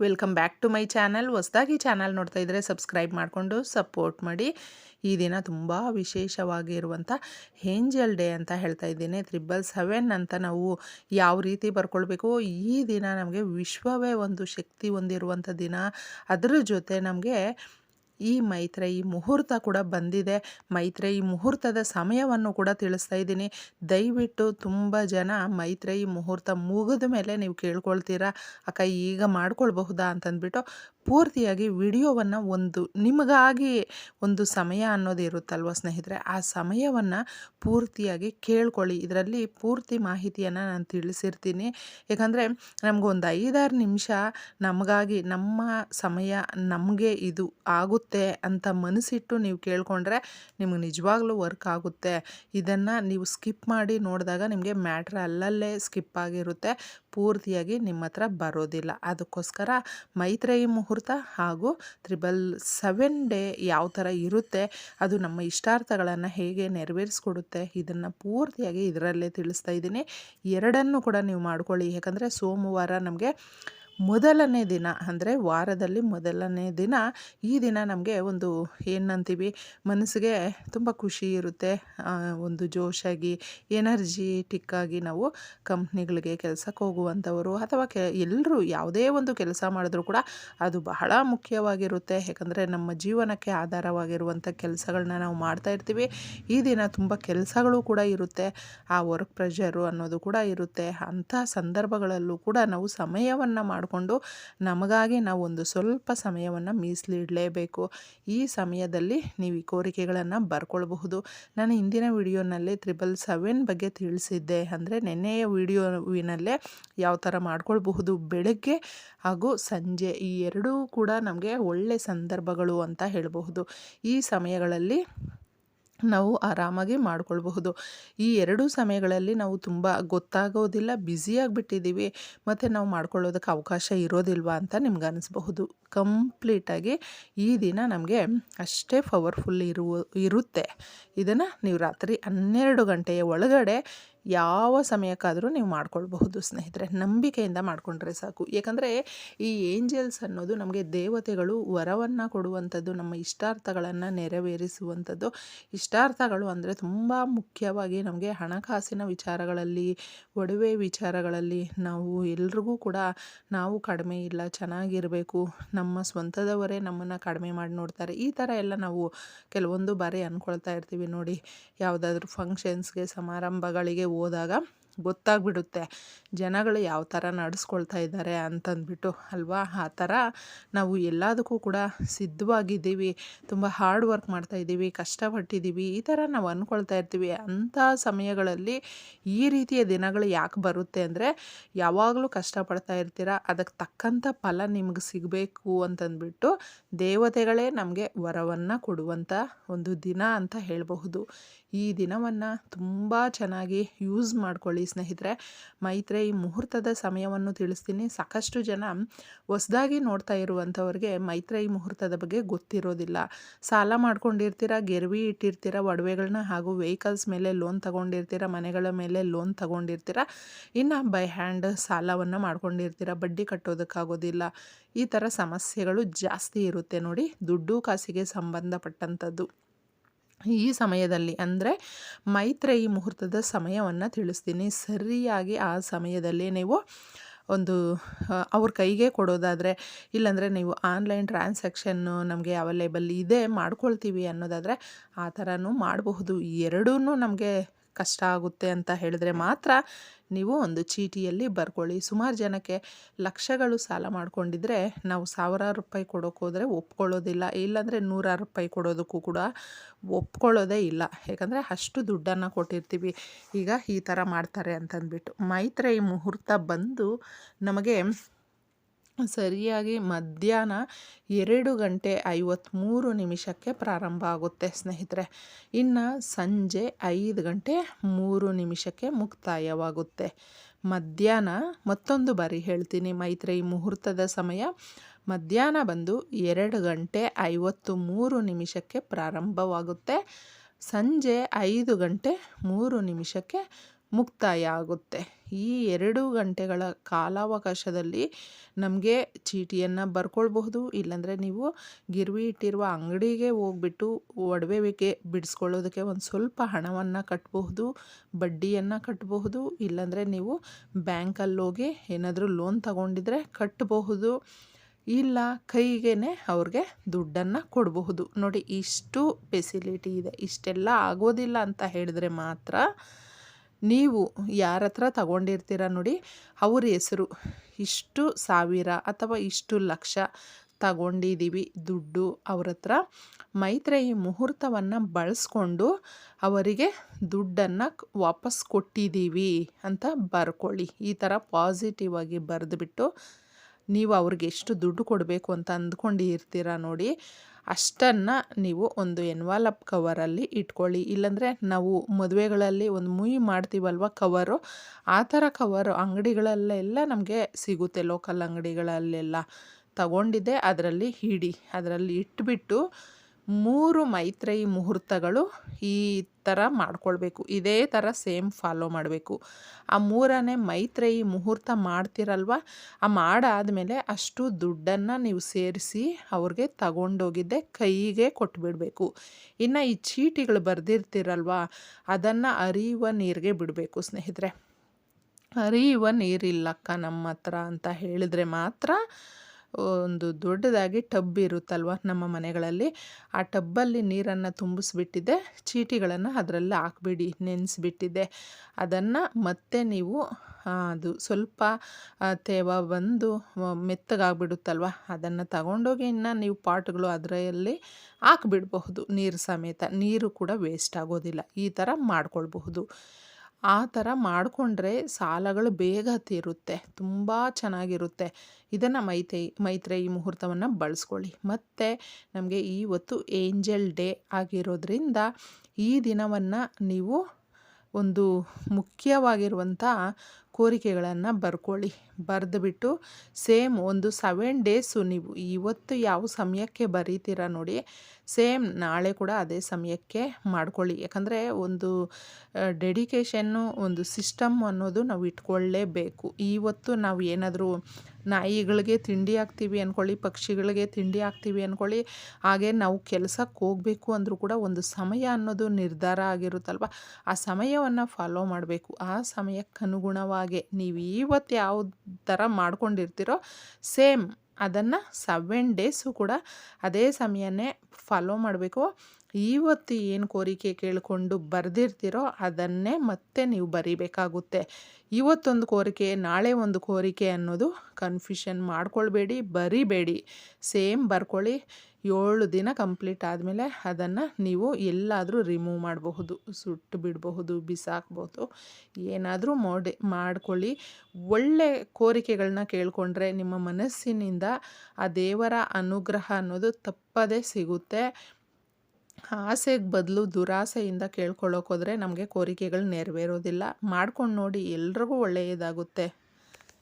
Welcome back to my channel. ಹೊಸದಾಗಿ channel ನೋಡ್ತಾ ಇದ್ದರೆ ಸಬ್ಸ್ಕ್ರೈಬ್ ಮಾಡಿಕೊಂಡು ಸಪೋರ್ಟ್ ಮಾಡಿ. ಈ ದಿನ ತುಂಬ ವಿಶೇಷವಾಗಿರುವಂಥ ಹೇಂಜಲ್ ಡೇ ಅಂತ ಹೇಳ್ತಾ ಇದ್ದೀನಿ. ತ್ರಿಬಲ್ ಸೆವೆನ್ ಅಂತ ನಾವು ಯಾವ ರೀತಿ ಬರ್ಕೊಳ್ಬೇಕು? ಈ ದಿನ ನಮಗೆ ವಿಶ್ವವೇ ಒಂದು ಶಕ್ತಿ ಹೊಂದಿರುವಂಥ ದಿನ. ಅದರ ಜೊತೆ ನಮಗೆ ಈ ಮೈತ್ರೇಯಿ ಮುಹೂರ್ತ ಕೂಡ ಬಂದಿದೆ. ಮೈತ್ರೇಯಿ ಮುಹೂರ್ತದ ಸಮಯವನ್ನು ಕೂಡ ತಿಳಿಸ್ತಾ ಇದ್ದೀನಿ. ದಯವಿಟ್ಟು ತುಂಬ ಜನ ಮೈತ್ರೇಯಿ ಮುಹೂರ್ತ ಮುಗಿದ ಮೇಲೆ ನೀವು ಕೇಳ್ಕೊಳ್ತೀರಾ? ಅಕ್ಕ, ಈಗ ಮಾಡ್ಕೊಳ್ಬಹುದಾ ಅಂತಂದ್ಬಿಟ್ಟು ಪೂರ್ತಿಯಾಗಿ ವಿಡಿಯೋವನ್ನು ಒಂದು, ನಿಮಗಾಗಿ ಒಂದು ಸಮಯ ಅನ್ನೋದು ಇರುತ್ತಲ್ವ ಸ್ನೇಹಿತರೆ? ಆ ಸಮಯವನ್ನು ಪೂರ್ತಿಯಾಗಿ ಕೇಳ್ಕೊಳ್ಳಿ. ಇದರಲ್ಲಿ ಪೂರ್ತಿ ಮಾಹಿತಿಯನ್ನು ನಾನು ತಿಳಿಸಿರ್ತೀನಿ. ಯಾಕಂದರೆ ನಮಗೊಂದು ಐದಾರು ನಿಮಿಷ ನಮಗಾಗಿ, ನಮ್ಮ ಸಮಯ ನಮಗೆ ಇದು ಆಗುತ್ತೆ ಅಂತ ಮನಸ್ಸಿಟ್ಟು ನೀವು ಕೇಳಿಕೊಂಡ್ರೆ ನಿಮಗೆ ನಿಜವಾಗ್ಲೂ ವರ್ಕ್ ಆಗುತ್ತೆ. ಇದನ್ನು ನೀವು ಸ್ಕಿಪ್ ಮಾಡಿ ನೋಡಿದಾಗ ನಿಮಗೆ ಮ್ಯಾಟ್ರ್ ಅಲ್ಲಲ್ಲೇ ಸ್ಕಿಪ್ ಆಗಿರುತ್ತೆ. ಪೂರ್ತಿಯಾಗಿ ನಿಮ್ಮ ಹತ್ರ ಬರೋದಿಲ್ಲ. ಅದಕ್ಕೋಸ್ಕರ ಮೈತ್ರೇಯಿ ಮುಹೂರ್ತ ಹಾಗೂ ತ್ರಿಬಲ್ ಸೆವೆನ್ ಡೇ ಯಾವ ಥರ ಇರುತ್ತೆ, ಅದು ನಮ್ಮ ಇಷ್ಟಾರ್ಥಗಳನ್ನು ಹೇಗೆ ನೆರವೇರಿಸ್ಕೊಡುತ್ತೆ, ಇದನ್ನು ಪೂರ್ತಿಯಾಗಿ ಇದರಲ್ಲೇ ತಿಳಿಸ್ತಾ ಇದ್ದೀನಿ. ಎರಡನ್ನು ಕೂಡ ನೀವು ಮಾಡ್ಕೊಳ್ಳಿ, ಯಾಕಂದರೆ ಸೋಮವಾರ ನಮಗೆ ಮೊದಲನೇ ದಿನ, ಅಂದರೆ ವಾರದಲ್ಲಿ ಮೊದಲನೇ ದಿನ, ಈ ದಿನ ನಮಗೆ ಒಂದು ಏನಂತೀವಿ ಮನಸ್ಸಿಗೆ ತುಂಬ ಖುಷಿ ಇರುತ್ತೆ. ಒಂದು ಜೋಶಾಗಿ ಎನರ್ಜಿಟಿಕ್ಕಾಗಿ ನಾವು ಕಂಪ್ನಿಗಳಿಗೆ ಕೆಲಸಕ್ಕೆ ಹೋಗುವಂಥವರು, ಅಥವಾ ಕೆ ಎಲ್ಲರೂ ಯಾವುದೇ ಒಂದು ಕೆಲಸ ಮಾಡಿದ್ರೂ ಕೂಡ ಅದು ಬಹಳ ಮುಖ್ಯವಾಗಿರುತ್ತೆ. ಯಾಕಂದರೆ ನಮ್ಮ ಜೀವನಕ್ಕೆ ಆಧಾರವಾಗಿರುವಂಥ ಕೆಲಸಗಳನ್ನ ನಾವು ಮಾಡ್ತಾ ಇರ್ತೀವಿ. ಈ ದಿನ ತುಂಬ ಕೆಲಸಗಳು ಕೂಡ ಇರುತ್ತೆ. ಆ ವರ್ಕ್ ಪ್ರೆಷರು ಅನ್ನೋದು ಕೂಡ ಇರುತ್ತೆ. ಅಂಥ ಸಂದರ್ಭಗಳಲ್ಲೂ ಕೂಡ ನಾವು ಸಮಯವನ್ನು ಮಾಡಿ ಮಾಡಿಕೊಂಡು ನಮಗಾಗಿ ನಾವು ಒಂದು ಸ್ವಲ್ಪ ಸಮಯವನ್ನು ಮೀಸಲಿಡಲೇಬೇಕು. ಈ ಸಮಯದಲ್ಲಿ ನೀವು ಈ ಕೋರಿಕೆಗಳನ್ನು ಬರ್ಕೊಳ್ಬಹುದು. ನಾನು ಹಿಂದಿನ ವಿಡಿಯೋನಲ್ಲಿ ತ್ರಿಬಲ್ ಸೆವೆನ್ ಬಗ್ಗೆ ತಿಳಿಸಿದ್ದೆ. ಅಂದರೆ ನೆನ್ನೆಯ ವಿಡಿಯೋವಿನಲ್ಲೇ ಯಾವ ಥರ ಮಾಡ್ಕೊಳ್ಬಹುದು ಬೆಳಗ್ಗೆ ಹಾಗೂ ಸಂಜೆ ಈ ಎರಡೂ ಕೂಡ ನಮಗೆ ಒಳ್ಳೆ ಸಂದರ್ಭಗಳು ಅಂತ ಹೇಳಬಹುದು. ಈ ಸಮಯಗಳಲ್ಲಿ ನಾವು ಆರಾಮಾಗಿ ಮಾಡ್ಕೊಳ್ಬಹುದು. ಈ ಎರಡೂ ಸಮಯಗಳಲ್ಲಿ ನಾವು ತುಂಬ ಗೊತ್ತಾಗೋದಿಲ್ಲ ಬ್ಯುಸಿಯಾಗಿಬಿಟ್ಟಿದ್ದೀವಿ ಮತ್ತು ನಾವು ಮಾಡ್ಕೊಳ್ಳೋದಕ್ಕೆ ಅವಕಾಶ ಇರೋದಿಲ್ವಾ ಅಂತ ನಿಮ್ಗೆ ಅನಿಸ್ಬಹುದು. ಕಂಪ್ಲೀಟಾಗಿ ಈ ದಿನ ನಮಗೆ ಅಷ್ಟೇ ಪವರ್ಫುಲ್ ಇರುವ, ಇರುತ್ತೆ. ಇದನ್ನು ನೀವು ರಾತ್ರಿ ಹನ್ನೆರಡು ಗಂಟೆಯ ಒಳಗಡೆ ಯಾವ ಸಮಯಕ್ಕಾದರೂ ನೀವು ಮಾಡ್ಕೊಳ್ಬಹುದು ಸ್ನೇಹಿತರೆ. ನಂಬಿಕೆಯಿಂದ ಮಾಡಿಕೊಂಡ್ರೆ ಸಾಕು. ಏಕೆಂದರೆ ಈ ಏಂಜಲ್ಸ್ ಅನ್ನೋದು ನಮಗೆ ದೇವತೆಗಳು ವರವನ್ನು ಕೊಡುವಂಥದ್ದು, ನಮ್ಮ ಇಷ್ಟಾರ್ಥಗಳನ್ನು ನೆರವೇರಿಸುವಂಥದ್ದು. ಇಷ್ಟಾರ್ಥಗಳು ಅಂದರೆ ತುಂಬ ಮುಖ್ಯವಾಗಿ ನಮಗೆ ಹಣಕಾಸಿನ ವಿಚಾರಗಳಲ್ಲಿ, ಒಡವೆ ವಿಚಾರಗಳಲ್ಲಿ ನಾವು ಎಲ್ರಿಗೂ ಕೂಡ ನಾವು ಕಡಿಮೆ ಇಲ್ಲ, ಚೆನ್ನಾಗಿರಬೇಕು, ನಮ್ಮ ಸ್ವಂತದವರೇ ನಮ್ಮನ್ನು ಕಡಿಮೆ ಮಾಡಿ ನೋಡ್ತಾರೆ. ಈ ಥರ ಎಲ್ಲ ನಾವು ಕೆಲವೊಂದು ಬಾರಿ ಅಂದ್ಕೊಳ್ತಾ ಇರ್ತೀವಿ ನೋಡಿ. ಯಾವುದಾದ್ರೂ ಫಂಕ್ಷನ್ಸ್ಗೆ ಸಮಾರಂಭಗಳಿಗೆ ಹೋದಾಗ ಗೊತ್ತಾಗ್ಬಿಡುತ್ತೆ. ಜನಗಳು ಯಾವ ಥರ ನಡೆಸ್ಕೊಳ್ತಾ ಇದ್ದಾರೆ ಅಂತಂದ್ಬಿಟ್ಟು ಅಲ್ವಾ? ಆ ಥರ ನಾವು ಎಲ್ಲದಕ್ಕೂ ಕೂಡ ಸಿದ್ಧವಾಗಿದ್ದೀವಿ. ತುಂಬ ಹಾರ್ಡ್ ವರ್ಕ್ ಮಾಡ್ತಾಯಿದ್ದೀವಿ ಕಷ್ಟಪಟ್ಟಿದ್ದೀವಿ. ಈ ಥರ ನಾವು ಅಂದ್ಕೊಳ್ತಾ ಇರ್ತೀವಿ. ಅಂಥ ಸಮಯಗಳಲ್ಲಿ ಈ ರೀತಿಯ ದಿನಗಳು ಯಾಕೆ ಬರುತ್ತೆ ಅಂದರೆ, ಯಾವಾಗಲೂ ಕಷ್ಟಪಡ್ತಾ ಇರ್ತೀರ, ಅದಕ್ಕೆ ತಕ್ಕಂಥ ಫಲ ನಿಮ್ಗೆ ಸಿಗಬೇಕು ಅಂತಂದ್ಬಿಟ್ಟು ದೇವತೆಗಳೇ ನಮಗೆ ವರವನ್ನು ಕೊಡುವಂಥ ಒಂದು ದಿನ ಅಂತ ಹೇಳಬಹುದು. ಈ ದಿನವನ್ನು ತುಂಬ ಚೆನ್ನಾಗಿ ಯೂಸ್ ಮಾಡ್ಕೊಳ್ಳಿ ಸ್ನೇಹಿತರೆ. ಮೈತ್ರೇಯಿ ಮುಹೂರ್ತದ ಸಮಯವನ್ನು ತಿಳಿಸ್ತೀನಿ. ಸಾಕಷ್ಟು ಜನ ಹೊಸದಾಗಿ ನೋಡ್ತಾ ಇರುವಂಥವ್ರಿಗೆ ಮೈತ್ರೇಯಿ ಮುಹೂರ್ತದ ಬಗ್ಗೆ ಗೊತ್ತಿರೋದಿಲ್ಲ. ಸಾಲ ಮಾಡ್ಕೊಂಡಿರ್ತೀರ, ಗೆರ್ವಿ ಇಟ್ಟಿರ್ತೀರ ಒಡವೆಗಳನ್ನ ಹಾಗೂ ವೆಹಿಕಲ್ಸ್ ಮೇಲೆ ಲೋನ್ ತಗೊಂಡಿರ್ತೀರ, ಮನೆಗಳ ಮೇಲೆ ಲೋನ್ ತಗೊಂಡಿರ್ತೀರ, ಇನ್ನು ಬೈ ಹ್ಯಾಂಡ್ ಸಾಲವನ್ನು ಮಾಡ್ಕೊಂಡಿರ್ತೀರ, ಬಡ್ಡಿ ಕಟ್ಟೋದಕ್ಕಾಗೋದಿಲ್ಲ. ಈ ಥರ ಸಮಸ್ಯೆಗಳು ಜಾಸ್ತಿ ಇರುತ್ತೆ ನೋಡಿ. ದುಡ್ಡು, ಕಾಸಿಗೆ ಸಂಬಂಧಪಟ್ಟಂಥದ್ದು. ಈ ಸಮಯದಲ್ಲಿ ಅಂದರೆ ಮೈತ್ರೇಯಿ ಮುಹೂರ್ತದ ಸಮಯವನ್ನು ತಿಳಿಸ್ತೀನಿ. ಸರಿಯಾಗಿ ಆ ಸಮಯದಲ್ಲಿ ನೀವು ಒಂದು ಅವ್ರ ಕೈಗೆ ಕೊಡೋದಾದರೆ, ಇಲ್ಲಾಂದರೆ ನೀವು ಆನ್ಲೈನ್ ಟ್ರಾನ್ಸಾಕ್ಷನ್ನು ನಮಗೆ ಅವೈಲೇಬಲ್ ಇದೆ ಮಾಡ್ಕೊಳ್ತೀವಿ ಅನ್ನೋದಾದರೆ, ಆ ಥರನೂ ಮಾಡಬಹುದು. ಎರಡೂ ನಮಗೆ ಕಷ್ಟ ಆಗುತ್ತೆ ಅಂತ ಹೇಳಿದ್ರೆ ಮಾತ್ರ ನೀವು ಒಂದು ಚೀಟಿಯಲ್ಲಿ ಬರ್ಕೊಳ್ಳಿ. ಸುಮಾರು ಜನಕ್ಕೆ ಲಕ್ಷಗಳು ಸಾಲ ಮಾಡ್ಕೊಂಡಿದ್ರೆ ನಾವು ಸಾವಿರಾರು ರೂಪಾಯಿ ಕೊಡೋಕ್ಕೋದ್ರೆ ಒಪ್ಕೊಳ್ಳೋದಿಲ್ಲ. ಇಲ್ಲಾಂದರೆ ನೂರಾರು ರೂಪಾಯಿ ಕೊಡೋದಕ್ಕೂ ಕೂಡ ಒಪ್ಕೊಳ್ಳೋದೇ ಇಲ್ಲ. ಯಾಕಂದರೆ ಅಷ್ಟು ದುಡ್ಡನ್ನು ಕೊಟ್ಟಿರ್ತೀವಿ. ಈಗ ಈ ಥರ ಮಾಡ್ತಾರೆ ಅಂತಂದ್ಬಿಟ್ಟು ಮೈತ್ರಿ ಮುಹೂರ್ತ ಬಂದು ನಮಗೆ ಸರಿಯಾಗಿ ಮಧ್ಯಾಹ್ನ ಎರಡು ಗಂಟೆ ಐವತ್ತ್ಮೂರು ನಿಮಿಷಕ್ಕೆ ಪ್ರಾರಂಭ ಆಗುತ್ತೆ, ಸ್ನೇಹಿತರೆ. ಇನ್ನು ಸಂಜೆ ಐದು ಗಂಟೆ ಮೂರು ನಿಮಿಷಕ್ಕೆ ಮುಕ್ತಾಯವಾಗುತ್ತೆ. ಮಧ್ಯಾಹ್ನ ಮತ್ತೊಂದು ಬಾರಿ ಹೇಳ್ತೀನಿ ಮೈತ್ರಿ ಮುಹೂರ್ತದ ಸಮಯ ಮಧ್ಯಾಹ್ನ ಬಂದು ಎರಡು ಗಂಟೆ ಐವತ್ತು ಮೂರು ನಿಮಿಷಕ್ಕೆ ಪ್ರಾರಂಭವಾಗುತ್ತೆ. ಸಂಜೆ ಐದು ಗಂಟೆ ಮೂರು ನಿಮಿಷಕ್ಕೆ ಮುಕ್ತಾಯ ಆಗುತ್ತೆ. ಈ ಎರಡು ಗಂಟೆಗಳ ಕಾಲಾವಕಾಶದಲ್ಲಿ ನಮಗೆ ಚೀಟಿಯನ್ನು ಬರ್ಕೊಳ್ಬಹುದು. ಇಲ್ಲಾಂದರೆ ನೀವು ಗಿರ್ವಿ ಇಟ್ಟಿರುವ ಅಂಗಡಿಗೆ ಹೋಗ್ಬಿಟ್ಟು ಒಡವೆಗೆ ಬಿಡಿಸ್ಕೊಳ್ಳೋದಕ್ಕೆ ಒಂದು ಸ್ವಲ್ಪ ಹಣವನ್ನು ಕಟ್ಟಬಹುದು ಬಡ್ಡಿಯನ್ನು ಕಟ್ಟಬಹುದು ಇಲ್ಲಾಂದರೆ ನೀವು ಬ್ಯಾಂಕಲ್ಲಿ ಹೋಗಿ ಏನಾದರೂ ಲೋನ್ ತಗೊಂಡಿದ್ರೆ ಕಟ್ಟಬಹುದು ಇಲ್ಲ ಕೈಗೇ ಅವ್ರಿಗೆ ದುಡ್ಡನ್ನು ಕೊಡಬಹುದು. ನೋಡಿ, ಇಷ್ಟು ಫೆಸಿಲಿಟಿ ಇದೆ. ಇಷ್ಟೆಲ್ಲ ಆಗೋದಿಲ್ಲ ಅಂತ ಹೇಳಿದ್ರೆ ಮಾತ್ರ ನೀವು ಯಾರ ಹತ್ರ ತಗೊಂಡಿರ್ತೀರ ನೋಡಿ, ಅವ್ರ ಹೆಸರು. ಇಷ್ಟು ಸಾವಿರ ಅಥವಾ ಇಷ್ಟು ಲಕ್ಷ ತಗೊಂಡಿದ್ದೀವಿ ದುಡ್ಡು ಅವ್ರ ಹತ್ರ ಮೈತ್ರೇಯಿ ಮುಹೂರ್ತವನ್ನು ಬಳಸ್ಕೊಂಡು ಅವರಿಗೆ ದುಡ್ಡನ್ನು ವಾಪಸ್ ಕೊಟ್ಟಿದ್ದೀವಿ ಅಂತ ಬರ್ಕೊಳ್ಳಿ. ಈ ಥರ ಪಾಸಿಟಿವ್ ಆಗಿ ಬರೆದುಬಿಟ್ಟು ನೀವು ಅವ್ರಿಗೆ ಎಷ್ಟು ದುಡ್ಡು ಕೊಡಬೇಕು ಅಂತ ಅಂದ್ಕೊಂಡಿರ್ತೀರ ನೋಡಿ ಅಷ್ಟನ್ನು ನೀವು ಒಂದು ಎನ್ವಾಲಪ್ ಕವರಲ್ಲಿ ಇಟ್ಕೊಳ್ಳಿ. ಇಲ್ಲಾಂದರೆ ನಾವು ಮದುವೆಗಳಲ್ಲಿ ಒಂದು ಮುಯಿ ಮಾಡ್ತೀವಲ್ವ ಕವರು ಆ ಥರ ಕವರು ಅಂಗಡಿಗಳಲ್ಲೆಲ್ಲ ನಮಗೆ ಸಿಗುತ್ತೆ ಲೋಕಲ್ ಅಂಗಡಿಗಳಲ್ಲೆಲ್ಲ. ತಗೊಂಡಿದ್ದೆ, ಅದರಲ್ಲಿ ಹಿಡಿ, ಅದರಲ್ಲಿ ಇಟ್ಬಿಟ್ಟು ಮೂರು ಮೈತ್ರೇಯಿ ಮುಹೂರ್ತಗಳು ಈ ಥರ ಮಾಡ್ಕೊಳ್ಬೇಕು. ಇದೇ ಥರ ಸೇಮ್ ಫಾಲೋ ಮಾಡಬೇಕು. ಆ ಮೂರನೇ ಮೈತ್ರೇಯಿ ಮುಹೂರ್ತ ಮಾಡ್ತಿರಲ್ವ? ಆ ಮಾಡಾದಮೇಲೆ ಅಷ್ಟು ದುಡ್ಡನ್ನು ನೀವು ಸೇರಿಸಿ ಅವ್ರಿಗೆ ತಗೊಂಡೋಗಿದ್ದೆ ಕೈಗೆ ಕೊಟ್ಬಿಡಬೇಕು. ಇನ್ನು ಈ ಚೀಟಿಗಳು ಬರೆದಿರ್ತಿರಲ್ವ? ಅದನ್ನು ಅರಿಯುವ ನೀರಿಗೆ ಬಿಡಬೇಕು ಸ್ನೇಹಿತರೆ. ಅರಿಯುವ ನೀರಿಲ್ಲಕ್ಕ ನಮ್ಮ ಹತ್ರ ಅಂತ ಹೇಳಿದರೆ ಮಾತ್ರ ಒಂದು ದೊಡ್ಡದಾಗಿ ಟಬ್ ಇರುತ್ತಲ್ವ ನಮ್ಮ ಮನೆಗಳಲ್ಲಿ. ಆ ಟಬ್ಬಲ್ಲಿ ನೀರನ್ನು ತುಂಬಿಸ್ಬಿಟ್ಟಿದ್ದೆ ಚೀಟಿಗಳನ್ನು ಅದರಲ್ಲಿ ಹಾಕ್ಬಿಡಿ ನೆನೆಸ್ಬಿಟ್ಟಿದ್ದೆ ಅದನ್ನು ಮತ್ತೆ ನೀವು ಅದು ಸ್ವಲ್ಪ ತೇವ ಬಂದು ಮೆತ್ತಗಾಗ್ಬಿಡುತ್ತಲ್ವ, ಅದನ್ನು ತಗೊಂಡೋಗಿ ಇನ್ನು ನೀವು ಪಾಟ್ಗಳು ಅದರಲ್ಲಿ ಹಾಕ್ಬಿಡ್ಬಹುದು ನೀರು ಸಮೇತ. ನೀರು ಕೂಡ ವೇಸ್ಟ್ ಆಗೋದಿಲ್ಲ. ಈ ಥರ ಮಾಡ್ಕೊಳ್ಬಹುದು. ಆ ಥರ ಮಾಡಿಕೊಂಡ್ರೆ ಸಾಲಗಳು ಬೇಗ ತೀರುತ್ತೆ, ತುಂಬ ಚೆನ್ನಾಗಿರುತ್ತೆ. ಇದನ್ನು ಮೈತೈ ಈ ಮುಹೂರ್ತವನ್ನು ಬಳಸ್ಕೊಳ್ಳಿ. ಮತ್ತು ನಮಗೆ ಇವತ್ತು ಏಂಜಲ್ ಡೇ ಆಗಿರೋದ್ರಿಂದ ಈ ದಿನವನ್ನು ನೀವು ಒಂದು ಮುಖ್ಯವಾಗಿರುವಂಥ ಕೋರಿಕೆಗಳನ್ನು ಬರ್ಕೊಳ್ಳಿ. ಬರೆದುಬಿಟ್ಟು ಸೇಮ್ ಒಂದು ಸೆವೆನ್ ಡೇಸು ನೀವು ಇವತ್ತು ಯಾವ ಸಮಯಕ್ಕೆ ಬರೀತೀರ ನೋಡಿ, ಸೇಮ್ ನಾಳೆ ಕೂಡ ಅದೇ ಸಮಯಕ್ಕೆ ಮಾಡ್ಕೊಳ್ಳಿ. ಯಾಕಂದರೆ ಒಂದು ಡೆಡಿಕೇಶನ್ನು ಒಂದು ಸಿಸ್ಟಮ್ ಅನ್ನೋದು ನಾವು ಇಟ್ಕೊಳ್ಳೇಬೇಕು. ಇವತ್ತು ನಾವು ಏನಾದರೂ ನಾಯಿಗಳಿಗೆ ತಿಂಡಿ ಹಾಕ್ತೀವಿ ಅಂದ್ಕೊಳ್ಳಿ ಪಕ್ಷಿಗಳಿಗೆ ತಿಂಡಿ ಹಾಕ್ತೀವಿ ಅಂದ್ಕೊಳ್ಳಿ ಹಾಗೆ ನಾವು ಕೆಲಸಕ್ಕೆ ಹೋಗಬೇಕು ಅಂದರೂ ಕೂಡ ಒಂದು ಸಮಯ ಅನ್ನೋದು ನಿರ್ಧಾರ ಆಗಿರುತ್ತಲ್ವ? ಆ ಸಮಯವನ್ನು ಫಾಲೋ ಮಾಡಬೇಕು. ಆ ಸಮಯಕ್ಕೆ ಅನುಗುಣವಾಗಿ ನೀವು ಇವತ್ತು ಯಾವ ಥರ ಮಾಡ್ಕೊಂಡಿರ್ತೀರೋ ಸೇಮ್ ಅದನ್ನು ಸೆವೆನ್ ಡೇಸು ಕೂಡ ಅದೇ ಸಮಯನೇ ಫಾಲೋ ಮಾಡಬೇಕು. ಇವತ್ತು ಏನು ಕೋರಿಕೆ ಕೇಳಿಕೊಂಡು ಬರೆದಿರ್ತೀರೋ ಅದನ್ನೇ ಮತ್ತೆ ನೀವು ಬರಿಬೇಕಾಗುತ್ತೆ. ಇವತ್ತೊಂದು ಕೋರಿಕೆ, ನಾಳೆ ಒಂದು ಕೋರಿಕೆ ಅನ್ನೋದು ಕನ್ಫ್ಯೂಷನ್ ಮಾಡ್ಕೊಳ್ಬೇಡಿ, ಬರಿಬೇಡಿ. ಸೇಮ್ ಬರ್ಕೊಳ್ಳಿ. ಏಳು ದಿನ ಕಂಪ್ಲೀಟ್ ಆದಮೇಲೆ ಅದನ್ನು ನೀವು ಎಲ್ಲಾದರೂ ರಿಮೂವ್ ಮಾಡಬಹುದು, ಸುಟ್ಟು ಬಿಡಬಹುದು ಬಿಸಾಕ್ಬೋದು ಏನಾದರೂ ಮಾಡಿ, ಮಾಡ್ಕೊಳ್ಳಿ. ಒಳ್ಳೆ ಕೋರಿಕೆಗಳನ್ನ ಕೇಳಿಕೊಂಡ್ರೆ ನಿಮ್ಮ ಮನಸ್ಸಿನಿಂದ ಆ ದೇವರ ಅನುಗ್ರಹ ಅನ್ನೋದು ತಪ್ಪದೇ ಸಿಗುತ್ತೆ. ಆಸೆಗೆ ಬದಲು ದುರಾಸೆಯಿಂದ ಕೇಳ್ಕೊಳ್ಳೋಕೋದ್ರೆ ನಮಗೆ ಕೋರಿಕೆಗಳು ನೆರವೇರೋದಿಲ್ಲ. ಮಾಡ್ಕೊಂಡು ನೋಡಿ ಎಲ್ರಿಗೂ ಒಳ್ಳೆಯದಾಗುತ್ತೆ.